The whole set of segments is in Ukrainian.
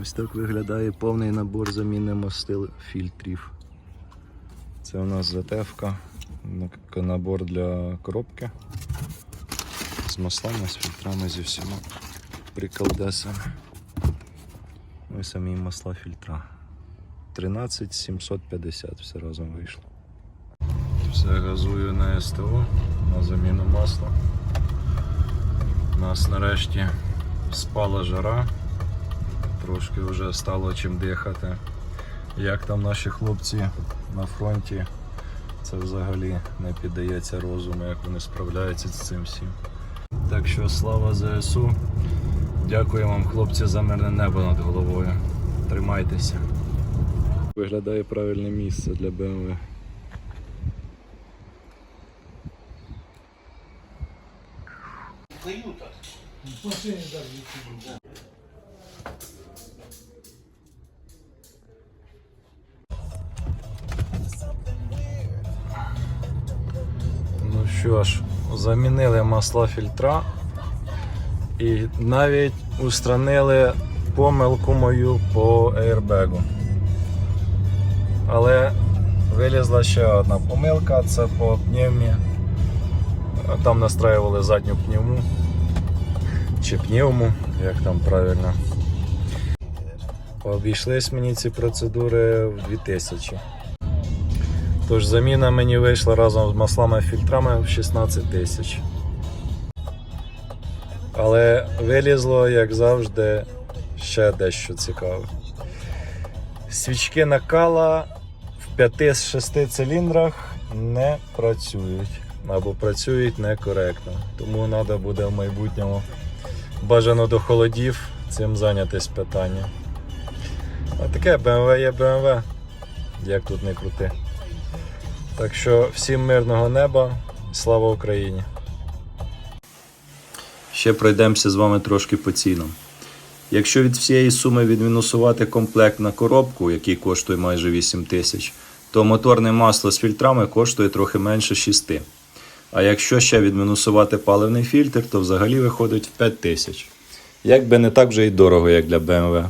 Ось так виглядає повний набор заміни мастил фільтрів. Це у нас затевка, набор для коробки з маслами, з фільтрами, зі всіма приколдесами. Ну і самі масла фільтра. 13 750 все разом вийшло. Все газую на СТО на заміну масла. У нас нарешті спала жара, трошки вже стало чим дихати. Як там наші хлопці на фронті, це взагалі не піддається розуму, як вони справляються з цим всім. Так що слава ЗСУ. Дякую вам, хлопці, за мирне небо над головою. Тримайтеся. Виглядає правильне місце для БМВ. Ну що ж, замінили масла фільтра і навіть устранили помилку мою по аербегу. Але вилізла ще одна помилка, це по пневмі. Там настраювали задню пневму чи пневму, як там правильно. Обійшлись мені ці процедури в 2000. Тож заміна мені вийшла разом з маслами і фільтрами в 16 тисяч. Але вилізло, як завжди, ще дещо цікаве. Свічки накала в 5 з 6 циліндрах не працюють або працюють некоректно. Тому треба буде в майбутньому бажано до холодів цим зайнятись питанням. А таке BMW є BMW, як тут не крути. Так що всім мирного неба, слава Україні! Ще пройдемося з вами трошки по цінам. Якщо від всієї суми відмінусувати комплект на коробку, який коштує майже 8 тисяч, то моторне масло з фільтрами коштує трохи менше 6. А якщо ще відмінусувати паливний фільтр, то взагалі виходить в 5 тисяч. Якби не так вже й дорого, як для BMW.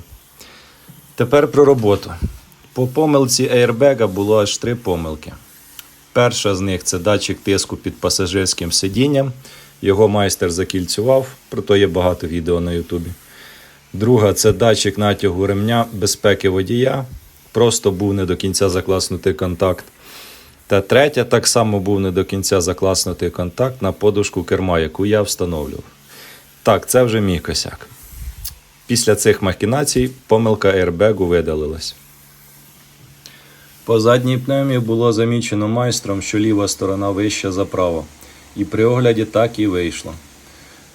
Тепер про роботу. По помилці airbag було аж три помилки. Перша з них це датчик тиску під пасажирським сидінням. Його майстер закільцював, про то є багато відео на Ютубі. Друга це датчик натягу ремня безпеки водія. Просто був не до кінця закласнутий контакт. Та третя так само був не до кінця закласнутий контакт на подушку керма, яку я встановлював. Так, це вже мій косяк. Після цих махінацій помилка airbagу видалилась. По задній пневмі було замічено майстром, що ліва сторона вища за праву. І при огляді так і вийшло.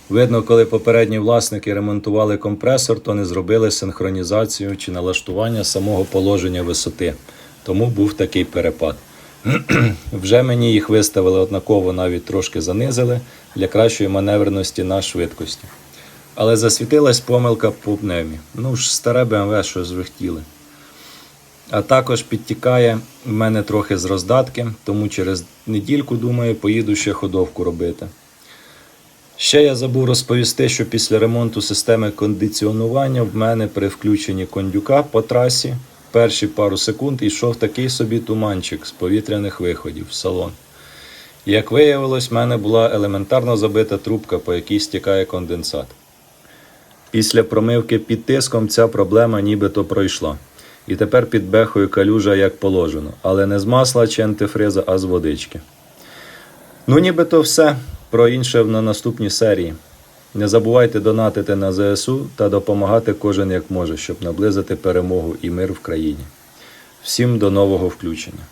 Видно, коли попередні власники ремонтували компресор, то не зробили синхронізацію чи налаштування самого положення висоти. Тому був такий перепад. Вже мені їх виставили однаково, навіть трошки занизили для кращої маневреності на швидкості. Але засвітилась помилка по пневмі. Ну ж, старе БМВ щось звихтіли. А також підтікає в мене трохи з роздатки, тому через недільку, думаю, поїду ще ходовку робити. Ще я забув розповісти, що після ремонту системи кондиціонування в мене при включенні кондюка по трасі перші пару секунд йшов такий собі туманчик з повітряних виходів в салон. Як виявилось, в мене була елементарно забита трубка, по якій стікає конденсат. Після промивки під тиском ця проблема нібито пройшла. І тепер під бехою калюжа як положено, але не з масла чи антифриза, а з водички. Ну, нібито все. Про інше на наступній серії. Не забувайте донатити на ЗСУ та допомагати кожен як може, щоб наблизити перемогу і мир в країні. Всім до нового включення.